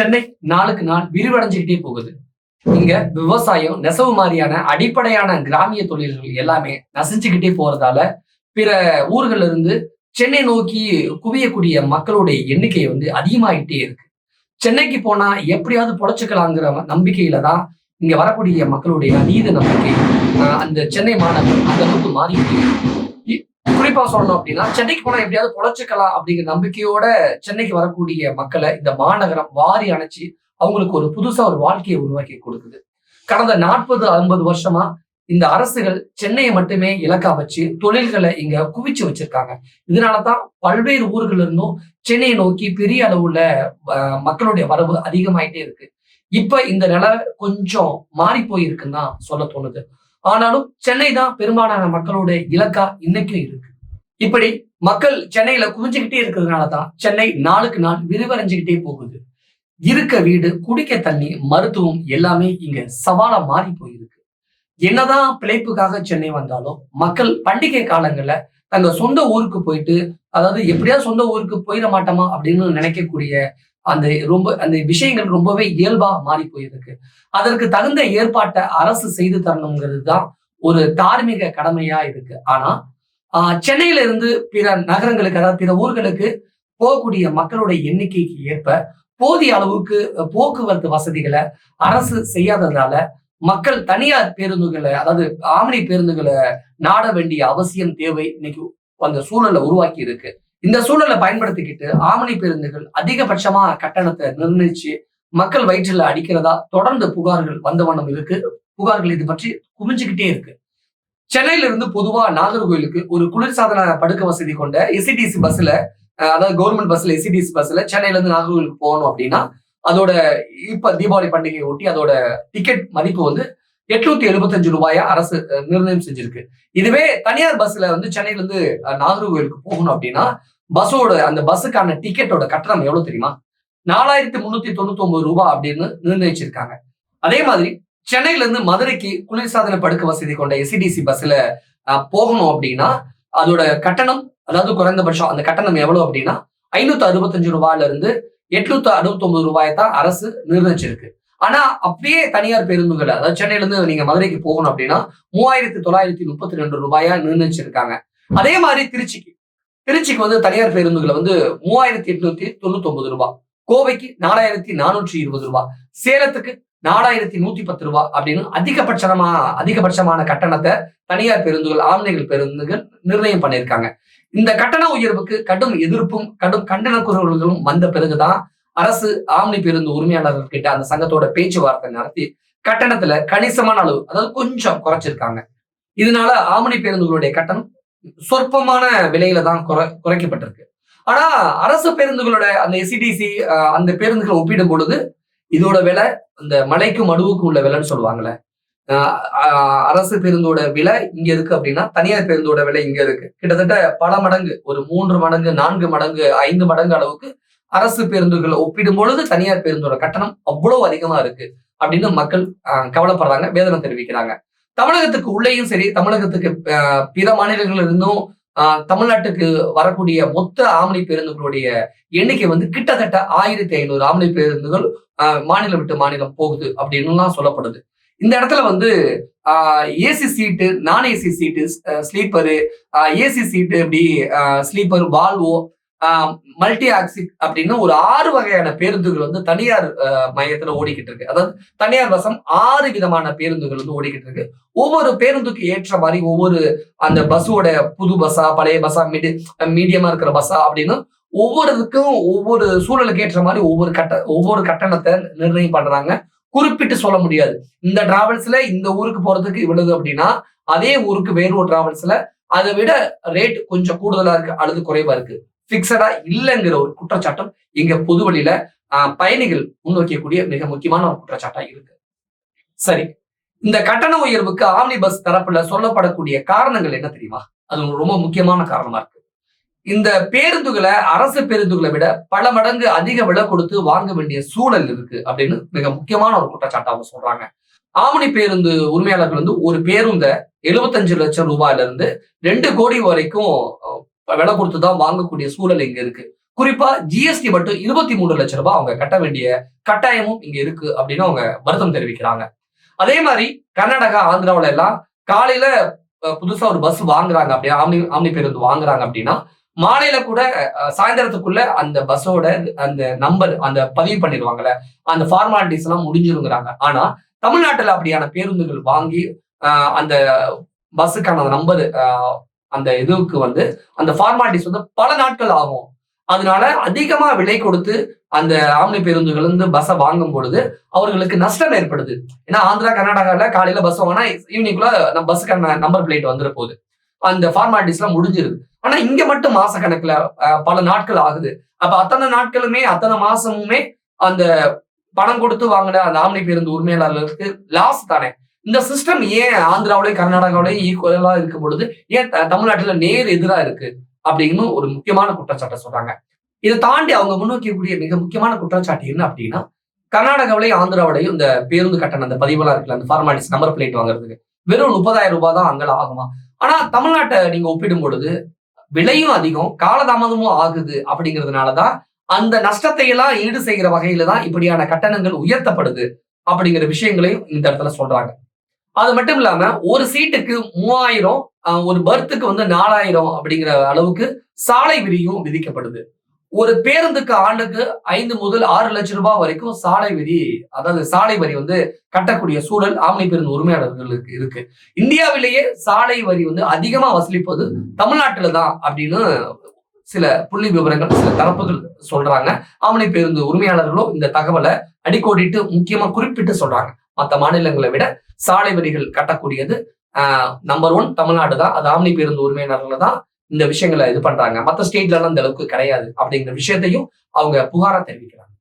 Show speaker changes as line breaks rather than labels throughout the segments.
சென்னை நாளுக்கு நாள் விரிவடைஞ்சுக்கிட்டே போகுது. இங்க விவசாயம் நெசவு மாதிரியான அடிப்படையான கிராமிய தொழில்கள் எல்லாமே நசிச்சுக்கிட்டே போறதால பிற ஊர்கள்ல இருந்து சென்னை நோக்கி குவியக்கூடிய மக்களுடைய எண்ணிக்கை வந்து அதிகமாயிட்டே இருக்கு. சென்னைக்கு போனா எப்படியாவது பொழைச்சுக்கலாங்கிற நம்பிக்கையில தான் இங்க வரக்கூடிய மக்களுடைய அதீத நம்பிக்கை ஆஹ் அந்த சென்னை மாநகரம் அந்த அளவுக்கு மாறி குறிப்பா சொல்லணும் அப்படின்னா சென்னைக்கு போனா எப்படியாவது பொழைச்சிக்கலாம் அப்படிங்கிற நம்பிக்கையோட சென்னைக்கு வரக்கூடிய மக்களை இந்த மாநகரம் வாரி அணைச்சு அவங்களுக்கு ஒரு புதுசா ஒரு வாழ்க்கையை உருவாக்கி கொடுக்குது. கடந்த நாற்பது ஐம்பது வருஷமா இந்த அரசுகள் சென்னையை மட்டுமே இலக்கா வச்சு தொழில்களை இங்க குவிச்சு வச்சிருக்காங்க. இதனாலதான் பல்வேறு ஊர்கள் இருந்தும் சென்னையை நோக்கி பெரிய அளவுல மக்களுடைய வரவு அதிகமாயிட்டே இருக்கு. இப்ப இந்த நிலை கொஞ்சம் மாறி போயிருக்குன்னு தான் சொல்ல தோணுது. ஆனாலும் சென்னை தான் பெரும்பாலான மக்களோட இலக்கா இன்னைக்கும் இருக்கு. இப்படி மக்கள் சென்னையில குவிஞ்சுக்கிட்டே இருக்கிறதுனால தான் சென்னை நாளுக்கு நாள் விரிவடைஞ்சுக்கிட்டே போகுது. இருக்க வீடு குடிக்க தண்ணி மருத்துவம் எல்லாமே இங்க சவாலா மாறி போயிருக்கு. என்னதான் பிழைப்புக்காக சென்னை வந்தாலும் மக்கள் பண்டிகை காலங்கள்ல தங்க சொந்த ஊருக்கு போயிட்டு அதாவது எப்படியாவது சொந்த ஊருக்கு போயிட மாட்டோமா அப்படின்னு நினைக்கக்கூடிய அந்த ரொம்ப அந்த விஷயங்கள் ரொம்பவே இயல்பா மாறி போயிருக்கு. அதற்கு தகுந்த ஏற்பாட்டை அரசு செய்து தரணுங்கிறது தான் ஒரு தார்மீக கடமையா இருக்கு. ஆனா ஆஹ் சென்னையில இருந்து பிற நகரங்களுக்கு அதாவது பிற ஊர்களுக்கு போகக்கூடிய மக்களுடைய எண்ணிக்கைக்கு ஏற்ப போதிய அளவுக்கு போக்குவரத்து வசதிகளை அரசு செய்யாததால மக்கள் தனியார் பேருந்துகளை அதாவது ஆம்னி பேருந்துகளை நாட வேண்டிய அவசியம் தேவை இன்னைக்கு அந்த சூழலை உருவாக்கி இருக்கு. இந்த சூழலை பயன்படுத்திக்கிட்டு ஆமணி பேருந்துகள் அதிகபட்சமா கட்டணத்தை நிர்ணயிச்சு மக்கள் வயிற்றில் அடிக்கிறதா தொடர்ந்து புகார்கள் வந்த வண்ணம் இருக்கு. புகார்கள் இது பற்றி குமிஞ்சுக்கிட்டே இருக்கு. சென்னையில இருந்து பொதுவா நாகர்கோயிலுக்கு ஒரு குளிர்சாதன படுக்க வசதி கொண்ட எஸ்சிடிசி பஸ்ல அதாவது கவர்மெண்ட் பஸ்ல எஸ்சிடிசி பஸ்ல சென்னையில இருந்து நாகர்கோயிலுக்கு போகணும் அப்படின்னா அதோட இப்ப தீபாவளி பண்டிகையை ஒட்டி அதோட டிக்கெட் மதிப்பு வந்து எட்நூத்தி எழுபத்தஞ்சு ரூபாயா அரசு நிர்ணயம் செஞ்சிருக்கு. இதுவே தனியார் பஸ்ல வந்து சென்னையில இருந்து நாகர்கோவிலுக்கு போகணும் அப்படின்னா பஸ்ஸோட அந்த பஸ்ஸுக்கான டிக்கெட்டோட கட்டணம் எவ்வளவு தெரியுமா? நாலாயிரத்தி முன்னூத்தி தொண்ணூத்தி ஒன்பது ரூபாய் அப்படின்னு நிர்ணயிச்சிருக்காங்க. அதே மாதிரி சென்னையில இருந்து மதுரைக்கு குளிர்சாதன படுக்க வசதி கொண்ட எஸ்சிடிசி பஸ்ல போகணும் அப்படின்னா அதோட கட்டணம் அதாவது குறைந்தபட்சம் அந்த கட்டணம் எவ்வளவு அப்படின்னா ஐநூத்தி அறுபத்தஞ்சு ரூபாயில இருந்து எட்நூத்தி அறுபத்தி ஒன்பது ரூபாயை தான் அரசு நிர்ணயிச்சிருக்கு. ஆனா அப்படியே தனியார் பேருந்துகள் அதாவது சென்னையில இருந்து நீங்க மதுரைக்கு போகணும் அப்படின்னா மூவாயிரத்தி தொள்ளாயிரத்தி முப்பத்தி ரெண்டு ரூபாயா நிர்ணயிச்சிருக்காங்க. அதே மாதிரி திருச்சிக்கு. திருச்சிக்கு வந்து தனியார் பேருந்துகளை வந்து மூவாயிரத்தி எட்நூத்தி தொண்ணூத்தி ஒன்பது ரூபாய் கோவைக்கு நாலாயிரத்தி நானூற்றி இருபது ரூபாய் சேலத்துக்கு நாலாயிரத்தி நூத்தி பத்து ரூபாய் அப்படின்னு அதிகபட்சமா அதிகபட்சமான கட்டணத்தை தனியார் பேருந்துகள் ஆம்னிகள் பேருந்துகள் நிர்ணயம் பண்ணியிருக்காங்க. இந்த கட்டண உயர்வுக்கு கடும் எதிர்ப்பும் கடும் கண்டன குரல்களும் வந்த பிறகுதான் அரசு ஆம்னி பேருந்து உரிமையாளர்கள் கிட்ட அந்த சங்கத்தோட பேச்சுவார்த்தை நடத்தி கட்டணத்துல கணிசமான அளவு அதாவது கொஞ்சம் குறைச்சிருக்காங்க. இதனால ஆம்னி பேருந்துகளுடைய கட்டணம் சொற்பமான விலையில தான் குறை குறைக்கப்பட்டிருக்கு. ஆனா அரசு பேருந்துகளோட அந்த எஸ்சிடிசி அந்த பேருந்துகளை ஒப்பிடும் பொழுது இதோட விலை அந்த மலைக்கும் மடுவுக்கும் உள்ள விலைன்னு சொல்லுவாங்கல்ல ஆஹ் அரசு பேருந்தோட விலை இங்க இருக்கு அப்படின்னா தனியார் பேருந்தோட விலை இங்க இருக்கு. கிட்டத்தட்ட பல மடங்கு ஒரு மூன்று மடங்கு நான்கு மடங்கு ஐந்து மடங்கு அளவுக்கு அரசு பேருந்துகளை ஒப்பிடும் பொழுது தனியார் பேருந்தோட கட்டணம் அவ்வளவு அதிகமா இருக்கு அப்படின்னு மக்கள் கவலைப்படுறாங்க வேதனை தெரிவிக்கிறாங்க. தமிழகத்துக்கு உள்ளேயும் சரி தமிழகத்துக்கு பிற மாநிலங்கள்ல இருந்தும் ஆஹ் தமிழ்நாட்டுக்கு வரக்கூடிய மொத்த ஆம்னி பேருந்துகளுடைய எண்ணிக்கை வந்து கிட்டத்தட்ட ஆயிரத்தி ஐநூறு ஆம்னி பேருந்துகள் மாநிலம் விட்டு மாநிலம் போகுது அப்படின்னுலாம் சொல்லப்படுது. இந்த இடத்துல வந்து ஏசி சீட்டு நான் AC seat sleeper AC seat இப்படி ஸ்லீப்பர் வால்வோ மல்டி ஆக்சிக் அப்படின்னு ஒரு ஆறு வகையான பேருந்துகள் வந்து தனியார் மையத்துல ஓடிக்கிட்டு இருக்கு. அதாவது தனியார் வசம் ஆறு விதமான பேருந்துகள் வந்து ஓடிக்கிட்டு இருக்கு. ஒவ்வொரு பேருந்துக்கு ஏற்ற மாதிரி ஒவ்வொரு அந்த பஸ்ஸோட புது பஸ்ஸா பழைய பஸ்ஸா மீடி மீடியமா இருக்கிற பஸ்ஸா அப்படின்னு ஒவ்வொருக்கும் ஒவ்வொரு சூழலுக்கு ஏற்ற மாதிரி ஒவ்வொரு கட்ட ஒவ்வொரு கட்டணத்தை நிர்ணயம் பண்றாங்க. குறிப்பிட்டு சொல்ல முடியாது. இந்த டிராவல்ஸ்ல இந்த ஊருக்கு போறதுக்கு இவ்வளவு அப்படின்னா அதே ஊருக்கு வேறு ஒரு டிராவல்ஸ்ல அதை விட ரேட் கொஞ்சம் கூடுதலா இருக்கு அல்லது குறைவா இருக்கு. பிக்சடா இல்லைங்கிற ஒரு குற்றச்சாட்டம் இங்க பொது வழியில ஆஹ், பயணிகள் முன்வைக்கக்கூடிய மிக முக்கியமான ஒரு குற்றச்சாட்டா இருக்கு. சரி இந்த கட்டண உயர்வுக்கு ஆம்னி பஸ் தரப்புல சொல்லப்படக்கூடிய காரணங்கள் என்ன தெரியுமா? அது ரொம்ப முக்கியமான காரணமா இருக்கு. இந்த பேருந்துகளை அரசு பேருந்துகளை விட பல மடங்கு அதிக விலை கொடுத்து வாங்க வேண்டிய சூழல் இருக்கு அப்படின்னு மிக முக்கியமான ஒரு குற்றச்சாட்டை அவங்க சொல்றாங்க. ஆமணி பேருந்து உரிமையாளர்கள் வந்து ஒரு பேருந்த எழுபத்தஞ்சு லட்சம் ரூபாயில இருந்து ரெண்டு கோடி வரைக்கும் விலை கொடுத்து தான் வாங்கக்கூடிய சூழல் இங்க இருக்கு. குறிப்பா ஜிஎஸ்டி மட்டும் இருபத்தி மூணு லட்ச ரூபாய் அவங்க கட்ட வேண்டிய கட்டாயமும் இங்க இருக்கு அப்படின்னு அவங்க வருத்தம் தெரிவிக்கிறாங்க. அதே மாதிரி கர்நாடகா ஆந்திராவில எல்லாம் காலையில புதுசா ஒரு பஸ் வாங்குறாங்க அப்படின்னா ஆம்னி ஆம்னி பேருந்து வாங்குறாங்க அப்படின்னா மாலையில கூட சாயந்தரத்துக்குள்ள அந்த பஸ்ஸோட அந்த நம்பர் அந்த பதிவு பண்ணிடுவாங்கல்ல அந்த ஃபார்மாலிட்டிஸ் எல்லாம் முடிஞ்சிருங்கிறாங்க. ஆனா தமிழ்நாட்டுல அப்படியான பேருந்துகள் வாங்கி ஆஹ் அந்த பஸ்ஸுக்கான நம்பர் அந்த இதுக்கு வந்து அந்த ஃபார்மாலிட்டிஸ் வந்து பல நாட்கள் ஆகும். அதனால அதிகமா விலை கொடுத்து அந்த ஆம்னி பேருந்துகள் வந்து பஸ்ஸை வாங்கும் பொழுது அவர்களுக்கு நஷ்டம் ஏற்படுது. ஏன்னா ஆந்திரா கர்நாடகால காலையில பஸ் வாங்கினா ஈவினிங்குள்ள நம்ம பஸ்ஸுக்கான நம்பர் பிளேட் வந்துட போகுது. அந்த ஃபார்மாலிட்டிஸ்லாம் முடிஞ்சிருது. ஆனா இங்க மட்டும் மாச கணக்குல பல நாட்கள் ஆகுது. அப்ப அத்தனை நாட்களுமே அத்தனை மாசமுமே அந்த பணம் கொடுத்து வாங்கின அந்த ஆம்னி பேருந்து உரிமையாளர்களுக்கு லாஸ் தானே. இந்த சிஸ்டம் ஏன் ஆந்திராவிலையும் கர்நாடகாவிலையும் ஈக்குவலா இருக்கும் பொழுது ஏன் தமிழ்நாட்டுல நேர் எதிரா இருக்கு அப்படின்னு ஒரு முக்கியமான குற்றச்சாட்டை சொல்றாங்க. இதை தாண்டி அவங்க முன்னோக்கக்கூடிய மிக முக்கியமான குற்றச்சாட்டு என்ன அப்படின்னா கர்நாடகாவிலையும் ஆந்திராவிலையும் இந்த பேருந்து கட்டணம் அந்த பதிவெல்லாம் இருக்குல்ல அந்த ஃபார்மாலிட்டிஸ் நம்பர் பிளேட் வாங்குறதுக்கு வெறும் முப்பதாயிரம் ரூபாய் தான் அங்கெல்லாம் ஆகுமா? ஆனா தமிழ்நாட்டை நீங்க ஒப்பிடும் பொழுது விலையும் அதிகம் காலதாமதமும் ஆகுது அப்படிங்கிறதுனாலதான் அந்த நஷ்டத்தை எல்லாம் ஈடு செய்கிற வகையில தான் இப்படியான கட்டணங்கள் உயர்த்தப்படுது அப்படிங்கிற விஷயங்களையும் இந்த இடத்துல சொல்றாங்க. அது மட்டும் இல்லாம ஒரு சீட்டுக்கு மூவாயிரம் ஆஹ், ஒரு பர்த்துக்கு வந்து நாலாயிரம் அப்படிங்கிற அளவுக்கு சாலை விதியும் விதிக்கப்படுது. ஒரு பேருந்துக்கு ஆண்டுக்கு ஐந்து முதல் ஆறு லட்சம் ரூபாய் வரைக்கும் சாலை வரி அதாவது சாலை வரி வந்து கட்டக்கூடிய சூழல் ஆம்னி பேருந்து உரிமையாளர்களுக்கு இருக்கு. இந்தியாவிலேயே சாலை வரி வந்து அதிகமா வசூலிப்பது தமிழ்நாட்டுல தான் அப்படின்னு சில புள்ளி விவரங்கள் சில தரப்புகள் சொல்றாங்க. ஆம்னி பேருந்து உரிமையாளர்களும் இந்த தகவலை அடிக்கோடிட்டு முக்கியமா குறிப்பிட்டு சொல்றாங்க. மற்ற மாநிலங்களை விட சாலை வரிகள் கட்டக்கூடியது நம்பர் ஒன் தமிழ்நாடு தான். அது ஆம்னி பேருந்து உரிமையாளர்கள் தான் இந்த விஷயங்களை இது பண்றாங்க. மற்ற ஸ்டேட்லலாம் இந்த அளவுக்கு கிடையாது. அப்படிங்கிற விஷயத்தையும் அவங்க புகாரா தெரிவிக்கிறாங்க.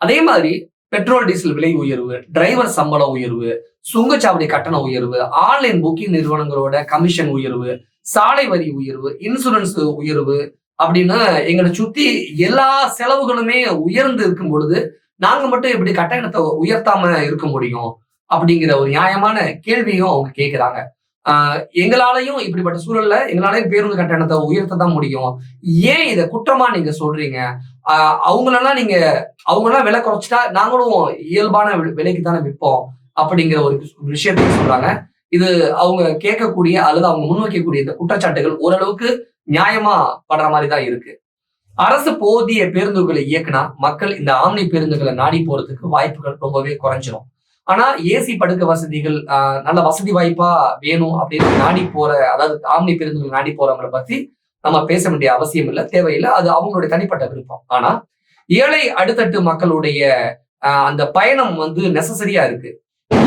அதே மாதிரி பெட்ரோல் டீசல் விலை உயர்வு டிரைவர் சம்பள உயர்வு சுங்கச்சாவடி கட்டண உயர்வு ஆன்லைன் புக்கிங் நிறுவனங்களோட கமிஷன் உயர்வு சாலை வரி உயர்வு இன்சூரன்ஸ் உயர்வு அப்படின்னு எங்களை சுத்தி எல்லா செலவுகளுமே உயர்ந்து இருக்கும் பொழுது நாங்க மட்டும் எப்படி கட்டணத்தை உயர்த்தாம இருக்க முடியும்? அப்படிங்கிற ஒரு நியாயமான கேள்வியும் அவங்க கேட்கிறாங்க ஆஹ் எங்களாலையும் இப்படிப்பட்ட சூழல்ல எங்களாலையும் பேருந்து கட்டணத்தை உயர்த்த தான் முடியும். ஏன் இதை குற்றமா நீங்க சொல்றீங்க? ஆஹ் அவங்களெல்லாம் நீங்க அவங்களெல்லாம் விலை குறைச்சிட்டா நாங்களும் இயல்பான விலைக்கு தானே விற்போம் அப்படிங்கிற ஒரு விஷயத்தையும் சொல்றாங்க. இது அவங்க கேட்கக்கூடிய அல்லது அவங்க முன்வைக்கக்கூடிய இந்த குற்றச்சாட்டுகள் ஓரளவுக்கு நியாயமா படுற மாதிரி தான் இருக்கு. அரசு போதிய பேருந்துகளை இயக்குனா மக்கள் இந்த ஆம்னி பேருந்துகளை நாடி போறதுக்கு வாய்ப்புகள் ரொம்பவே குறைஞ்சிரும். ஆனா ஏசி படுக்க வசதிகள் நல்ல வசதி வாய்ப்பா வேணும் அப்படின்னு நாடி போற அதாவது ஆம்னி பேருந்துகள் நாடி போறவங்களை பத்தி நம்ம பேச வேண்டிய அவசியம் இல்லை தேவையில்லை. அது அவங்களுடைய தனிப்பட்ட விருப்பம். ஆனா ஏழை அடுத்தட்டு மக்களுடைய ஆஹ், அந்த பயணம் வந்து நெசசரியா இருக்கு.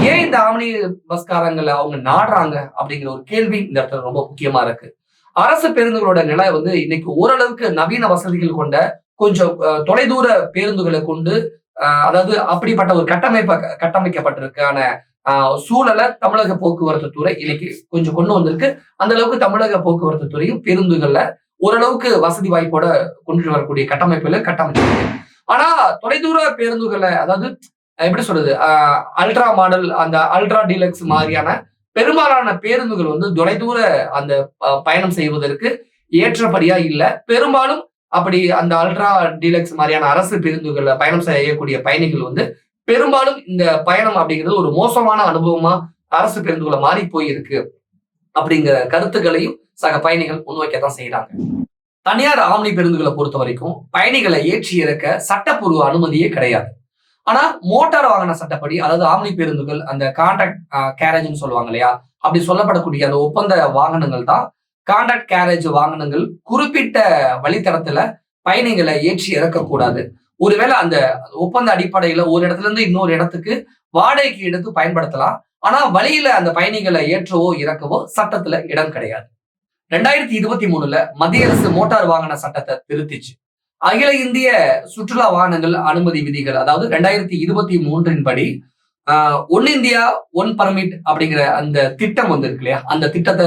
ஏன் இந்த ஆம்னி பஸ்காரங்களை அவங்க நாடுறாங்க அப்படிங்கிற ஒரு கேள்வி இந்த இடத்துல ரொம்ப முக்கியமா இருக்கு. அரசு பேருந்துகளோட நிலை வந்து இன்னைக்கு ஓரளவுக்கு நவீன வசதிகள் கொண்ட கொஞ்சம் தொலைதூர பேருந்துகளை கொண்டு அதாவது அப்படிப்பட்ட ஒரு கட்டமைப்ப கட்டமைக்கப்பட்டிருக்கான சூழலை தமிழக போக்குவரத்து துறை இன்னைக்கு கொஞ்சம் கொண்டு வந்திருக்கு. அந்த அளவுக்கு தமிழக போக்குவரத்து துறையும் பேருந்துகள்ல ஓரளவுக்கு வசதி வாய்ப்போட கொண்டு வரக்கூடிய கட்டமைப்புல கட்டமைச்சிருக்கு. ஆனா தொலைதூர பேருந்துகளை அதாவது எப்படி சொல்றது அல்ட்ரா மாடல் அந்த அல்ட்ரா டீலக்ஸ் மாதிரியான பெரும்பாலான பேருந்துகள் வந்து தொலைதூர அந்த பயணம் செய்வதற்கு ஏற்றபடியா இல்லை. பெரும்பாலும் அப்படி அந்த அல்ட்ரா டீலக்ஸ் மாதிரியான அரசு பேருந்துகள்ல பயணம் செய்யக்கூடிய பயணிகள் வந்து பெரும்பாலும் இந்த பயணம் அப்படிங்கிறது ஒரு மோசமான அனுபவமா அரசு பேருந்துகளை மாறி போயிருக்கு அப்படிங்கிற கருத்துக்களையும் சக பயணிகள் முன்வைக்கத்தான் செய்யறாங்க தனியார் ஆம்னி பேருந்துகளை பொறுத்த வரைக்கும் பயணிகளை ஏற்றி இறக்க சட்டப்பூர்வ அனுமதியே கிடையாது. ஆனா மோட்டார் வாகன சட்டப்படி அதாவது ஆம்னி பேருந்துகள் அந்த கான்ட்ராக்ட் கேரேஜ்னு சொல்லுவாங்க இல்லையா? அப்படி சொல்லப்படக்கூடிய அந்த ஒப்பந்த வாகனங்கள் தான் கான்ட்ராக்ட் கேரேஜ் வாகனங்கள் குறிப்பிட்ட வழித்தடத்துல பயணிகளை ஏற்றி இறக்கக்கூடாது. ஒருவேளை அந்த ஒப்பந்த அடிப்படையில ஒரு இடத்துல இருந்து இன்னொரு இடத்துக்கு வாடகைக்கு எடுத்து பயன்படுத்தலாம். ஆனா வழியில அந்த பயணிகளை ஏற்றவோ இறக்கவோ சட்டத்துல இடம் கிடையாது. ரெண்டாயிரத்தி இருபத்தி மூணுல மத்திய அரசு மோட்டார் வாகன சட்டத்தை திருத்திச்சு. அகில இந்திய சுற்றுலா வாகனங்கள் அனுமதி விதிகள் அதாவது ரெண்டாயிரத்தி இருபத்தி மூன்றின் படி ஒன் இந்தியா ஒன் பர்மிட் அப்படிங்கிற அந்த திட்டம் வந்து இருக்கு இல்லையா? அந்த திட்டத்தை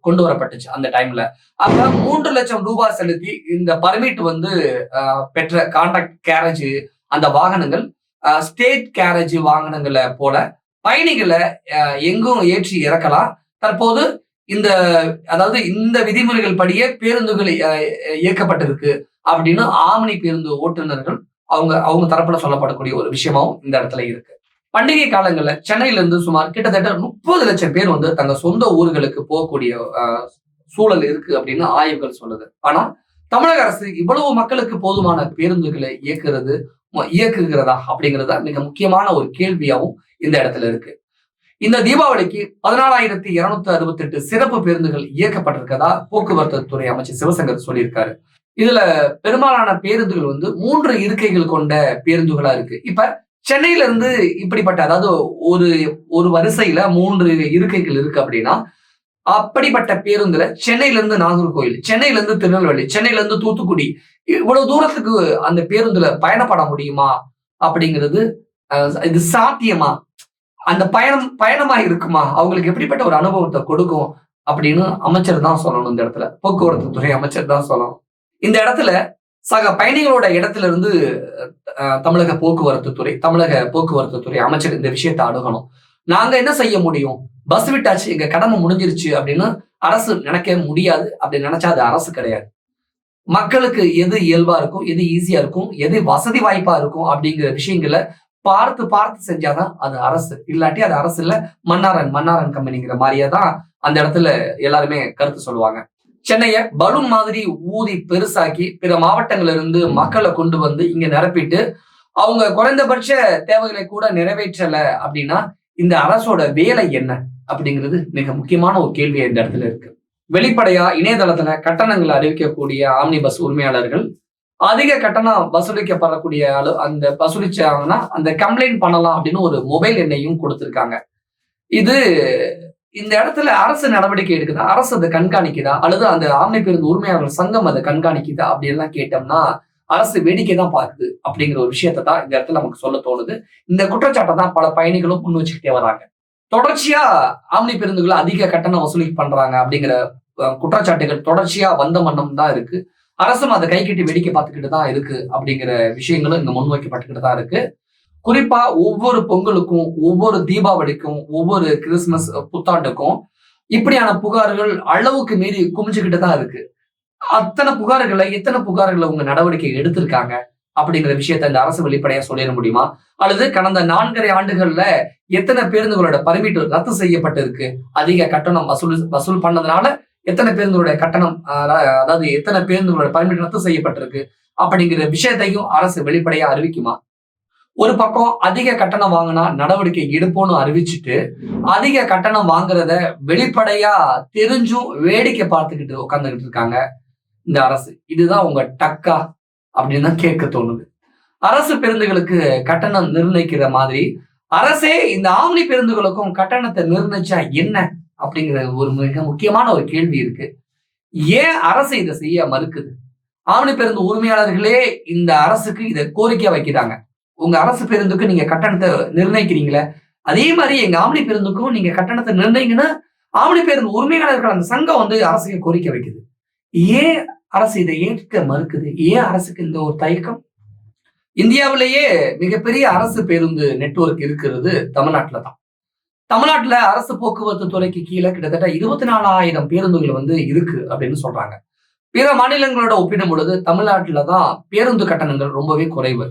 கொண்டு வரப்பட்டுச்சு அந்த டைம்ல அப்ப மூன்று லட்சம் ரூபாய் செலுத்தி இந்த பர்மிட் வந்து ஆஹ், பெற்ற கான்ட்ராக்ட் கேரேஜ் அந்த வாகனங்கள் ஸ்டேட் கேரேஜ் வாகனங்களை போல பயணிகளை எங்கும் ஏற்றி இறக்கலாம். தற்போது இந்த அதாவது இந்த விதிமுறைகள் படியே பேருந்துகள் இயக்கப்பட்டிருக்கு அப்படின்னு ஆமணி பேருந்து ஓட்டுநர்கள் அவங்க அவங்க தரப்புல சொல்லப்படக்கூடிய ஒரு விஷயமாவும் இந்த இடத்துல இருக்கு. பண்டிகை காலங்களில் சென்னையில இருந்து சுமார் கிட்டத்தட்ட முப்பது லட்சம் பேர் வந்து தங்க சொந்த ஊர்களுக்கு போகக்கூடிய ஆஹ், சூழல் இருக்கு அப்படின்னு ஆய்வுகள் சொல்லுது. ஆனா தமிழக அரசு இவ்வளவு மக்களுக்கு போதுமான பேருந்துகளை இயக்குறது இயக்குகிறதா அப்படிங்கிறது மிக முக்கியமான ஒரு கேள்வியாவும் இந்த இடத்துல இருக்கு. இந்த தீபாவளிக்கு பதினாலாயிரத்தி இருநூத்தி அறுபத்தி எட்டு சிறப்பு பேருந்துகள் இயக்கப்பட்டிருக்கதா போக்குவரத்து துறை அமைச்சர் சிவசங்கர் சொல்லியிருக்காரு. இதுல பெரும்பாலான பேருந்துகள் வந்து மூன்று இருக்கைகள் கொண்ட பேருந்துகளா இருக்கு. இப்ப சென்னையில இருந்து இப்படிப்பட்ட அதாவது ஒரு ஒரு வரிசையில மூன்று இருக்கைகள் இருக்கு அப்படின்னா அப்படிப்பட்ட பேருந்துல சென்னையில இருந்து நாகர்கோவில் சென்னையில இருந்து திருநெல்வேலி சென்னையில இருந்து தூத்துக்குடி இவ்வளவு தூரத்துக்கு அந்த பேருந்துல பயணப்பட முடியுமா அப்படிங்கிறது அஹ், இது சாத்தியமா? அந்த பயணம் பயணமா இருக்குமா? அவங்களுக்கு எப்படிப்பட்ட ஒரு அனுபவத்தை கொடுக்கும் அப்படின்னு அமைச்சர் தான் சொல்லணும் இந்த இடத்துல. போக்குவரத்து துறை அமைச்சர் தான் சொல்லணும். இந்த இடத்துல சக பயணிகளோட இடத்துல இருந்து அஹ், தமிழக போக்குவரத்து துறை தமிழக போக்குவரத்து துறை அமைச்சர் இந்த விஷயத்தை அணுகணும். நாங்க என்ன செய்ய முடியும்? பஸ் விட்டாச்சு எங்க கடமை முடிஞ்சிருச்சு அப்படின்னு அரசு நினைக்க முடியாது. அப்படி நினைச்சா அது அரசு கிடையாது. மக்களுக்கு எது இயல்பா இருக்கும் எது ஈஸியா இருக்கும் எது வசதி வாய்ப்பா இருக்கும் அப்படிங்கிற விஷயங்களை பார்த்து பார்த்து செஞ்சாதான் அது அரசு. இல்லாட்டி அது அரசு இல்ல மன்னாரன் மன்னாரன் கம்பெனிங்கிற மாதிரியே தான் அந்த இடத்துல எல்லாருமே கருத்து சொல்லுவாங்க. சென்னையை பலூன் மாதிரி ஊதி பெருசாக்கி பிற மாவட்டங்கள்ல இருந்து மக்களை கொண்டு வந்து இங்க நிரப்பிட்டு அவங்க குறைந்தபட்ச தேவைகளை கூட நிறைவேற்றல அப்படின்னா இந்த அரசோட வேலை என்ன அப்படிங்கிறது மிக முக்கியமான ஒரு கேள்வி இந்த இடத்துல இருக்கு. வெளிப்படையா இணையதளத்துல கட்டணங்களை அறிவிக்கக்கூடிய ஆம்னி பஸ் உரிமையாளர்கள் அதிக கட்டணம் வசூலிக்கப்படக்கூடிய அளவு அந்த வசூலிச்சாங்கன்னா அந்த கம்ப்ளைண்ட் பண்ணலாம் அப்படின்னு ஒரு மொபைல் எண்ணையும் கொடுத்துருக்காங்க. இது இந்த இடத்துல அரசு நடவடிக்கை எடுக்குதா? அரசு அதை கண்காணிக்குதா? அல்லது அந்த ஆம்னி பேருந்து உரிமையாளர்கள் சங்கம் அதை கண்காணிக்குதா? அப்படின்லாம் கேட்டோம்னா அரசு வேடிக்கை தான் பார்க்குது அப்படிங்கிற ஒரு விஷயத்தை தான் இந்த இடத்துல நமக்கு சொல்ல தோணுது. இந்த குற்றச்சாட்டை தான் பல பயணிகளும் முன் வச்சுக்கிட்டே வராங்க. தொடர்ச்சியா ஆம்னி பேருந்துகளை அதிக கட்டணம் வசூலி பண்றாங்க அப்படிங்கிற குற்றச்சாட்டுகள் தொடர்ச்சியா வந்த மன்னம் தான் இருக்கு. அரசும் அதை கை வேடிக்கை பார்த்துக்கிட்டு தான் இருக்கு அப்படிங்கிற விஷயங்களும் இங்க முன்வைக்கப்பட்டுக்கிட்டு தான் இருக்கு. குறிப்பா ஒவ்வொரு பொங்கலுக்கும் ஒவ்வொரு தீபாவளிக்கும் ஒவ்வொரு கிறிஸ்துமஸ் புத்தாண்டுக்கும் இப்படியான புகார்கள் அளவுக்கு மீறி குமிஞ்சுக்கிட்டு தான் இருக்கு. அத்தனை புகார்களை எத்தனை புகார்களை உங்க நடவடிக்கை எடுத்திருக்காங்க அப்படிங்கிற விஷயத்த இந்த அரசு வெளிப்படையா சொல்லிட முடியுமா? அல்லது கடந்த நான்கரை ஆண்டுகள்ல எத்தனை பேருந்துகளோட பர்மிட் ரத்து செய்யப்பட்டு இருக்கு அதிக கட்டணம் வசூல் வசூல் பண்ணதுனால எத்தனை பேருந்துகளோட கட்டணம் அதாவது எத்தனை பேருந்துகளோட பர்மிட் ரத்து செய்யப்பட்டிருக்கு? அப்படிங்கிற விஷயத்தையும் அரசு வெளிப்படையா அறிவிக்குமா? ஒரு பக்கம் அதிக கட்டணம் வாங்கினா நடவடிக்கை எடுப்போம்னு அறிவிச்சுட்டு அதிக கட்டணம் வாங்குறத வெளிப்படையா தெரிஞ்சும் வேடிக்கை பார்த்துக்கிட்டு உட்காந்துக்கிட்டு இருக்காங்க இந்த அரசு. இதுதான் உங்க டக்கா அப்படின்னு தான் கேட்க தோணுது. அரசு பேருந்துகளுக்கு கட்டணம் நிர்ணயிக்கிற மாதிரி அரசே இந்த ஆம்னி பேருந்துகளுக்கும் கட்டணத்தை நிர்ணயிச்சா என்ன அப்படிங்கிற ஒரு மிக முக்கியமான ஒரு கேள்வி இருக்கு. ஏன் அரசு இதை செய்ய மறுக்குது? ஆம்னி பேருந்து உரிமையாளர்களே இந்த அரசுக்கு இதை கோரிக்கை வைக்கிறாங்க. உங்க அரசு பேருந்துக்கு நீங்க கட்டணத்தை நிர்ணயிக்கிறீங்களே? அதே மாதிரி எங்க ஆம்னி பேருந்துக்கும் நீங்க கட்டணத்தை நிர்ணயிங்கன்னா ஆம்னி பேருந்து உரிமையாளர்கள் அந்த சங்கம் வந்து அரசுக்கு கோரிக்கை வைக்குது. ஏன் அரசு இதை ஏற்க மறுக்குது? ஏன் அரசுக்கு இந்த ஒரு தயக்கம்? இந்தியாவிலேயே மிகப்பெரிய அரசு பேருந்து நெட்வொர்க் இருக்கிறது தமிழ்நாட்டில் தான். தமிழ்நாட்டுல அரசு போக்குவரத்து துறைக்கு கீழே கிட்டத்தட்ட இருபத்தி நாலாயிரம் பேருந்துகள் வந்து இருக்கு அப்படின்னு சொல்றாங்க. பிற மாநிலங்களோட ஒப்பிடும் பொழுது தமிழ்நாட்டில் தான் பேருந்து கட்டணங்கள் ரொம்பவே குறைவு.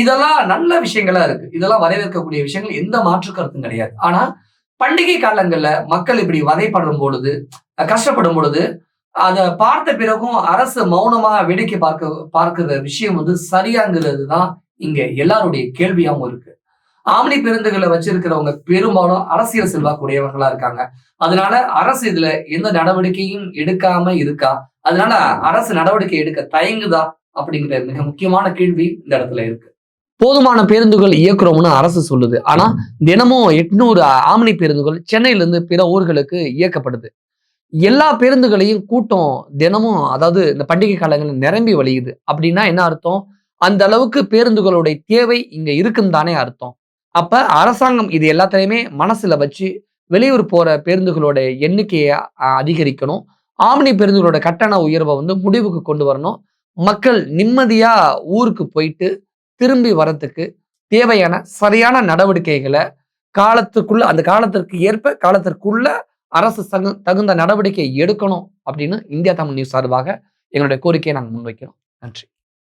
இதெல்லாம் நல்ல விஷயங்களா இருக்கு. இதெல்லாம் வரவேற்கக்கூடிய விஷயங்கள் எந்த மாற்று கருத்தும் கிடையாது. ஆனா பண்டிகை காலங்கள்ல மக்கள் இப்படி வதைப்படும் பொழுது கஷ்டப்படும் பொழுது அதை பார்த்த பிறகும் அரசு மௌனமா வேடிக்கை பார்க்க பார்க்கிற விஷயம் வந்து சரியாங்கிறது தான் இங்க எல்லாருடைய கேள்வியாவும் இருக்கு. ஆம்னி பேருந்துகளை வச்சிருக்கிறவங்க பெரும்பாலும் அரசியல் செல்வாக்குடையவர்களா இருக்காங்க. அதனால அரசு இதுல எந்த நடவடிக்கையும் எடுக்காம இருக்கா? அதனால அரசு நடவடிக்கை எடுக்க தயங்குதா? அப்படிங்கிற மிக முக்கியமான கேள்வி இந்த இடத்துல இருக்கு. போதுமான பேருந்துகள் இயக்குறோம்னு அரசு சொல்லுது. ஆனா தினமும் எட்நூறு ஆம்னி பேருந்துகள் சென்னையில இருந்து பிற ஊர்களுக்கு இயக்கப்படுது. எல்லா பேருந்துகளையும் கூட்டம் தினமும் அதாவது இந்த பண்டிகை காலங்களில் நிரம்பி வழியுது. அப்படின்னா என்ன அர்த்தம்? அந்த அளவுக்கு பேருந்துகளுடைய தேவை இங்க இருக்குன்னு தானே அர்த்தம். அப்ப அரசாங்கம் இது எல்லாத்தையுமே மனசுல வச்சு வெளியூர் போற பேருந்துகளோட எண்ணிக்கையை அதிகரிக்கணும். ஆம்னி பேருந்துகளோட கட்டண உயர்வை வந்து முடிவுக்கு கொண்டு வரணும். மக்கள் நிம்மதியா ஊருக்கு போயிட்டு திரும்பி வரத்துக்கு தேவையான சரியான நடவடிக்கைகளை காலத்துக்குள்ள அந்த காலத்திற்கு ஏற்ப காலத்திற்குள்ள அரசு சகு- தகுந்த நடவடிக்கை எடுக்கணும் அப்படின்னு இந்தியா தமிழ் நியூஸ் சார்பாக எங்களுடைய கோரிக்கையை நாங்கள் முன்வைக்கிறோம். நன்றி.